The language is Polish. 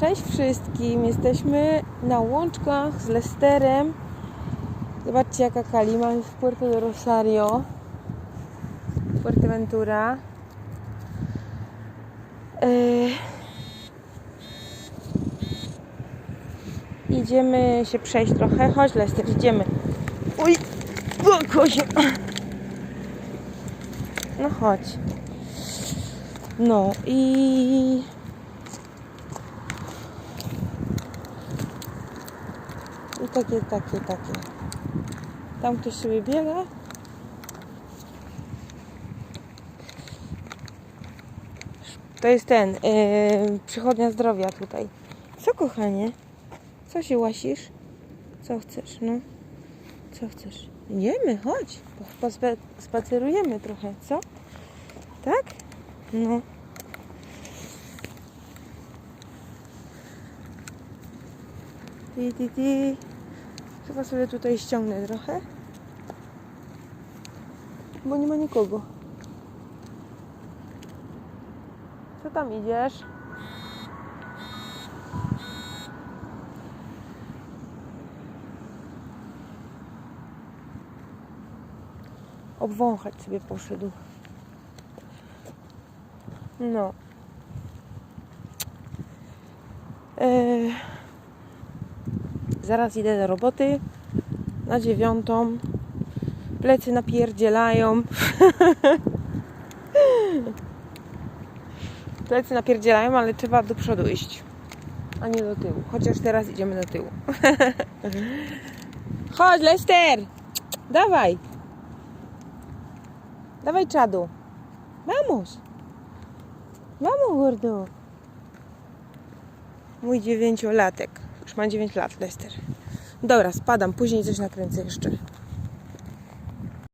Cześć wszystkim, jesteśmy na łączkach z Lesterem. Zobaczcie jaka kalima jest w Puerto de Rosario, Fuerteventura. Yy... Idziemy się przejść trochę. Chodź Lester, idziemy. Uj, o kozio. No chodź. No i takie, takie, takie. Tam ktoś sobie biega. To jest ten, yy, przychodnia zdrowia tutaj. Co kochanie? Co się łasisz? Co chcesz, no? Co chcesz? Idziemy, chodź. Spacerujemy trochę, co? Tak? No. Ti, ti, ti. Chyba sobie tutaj ściągnę trochę. Bo nie ma nikogo. Co tam idziesz? Obwąchać sobie poszedł. No. Eee, Zaraz idę do roboty na dziewiątą. Plecy napierdzielają. Plecy napierdzielają, ale trzeba do przodu iść, a nie do tyłu. Chociaż teraz idziemy do tyłu. Chodź, Lester! Dawaj! Dawaj, czadu! Vamos! Vamos, gordo! Mój dziewięciolatek. Już ma 9 lat, Lester. Dobra, spadam. Później coś nakręcę jeszcze.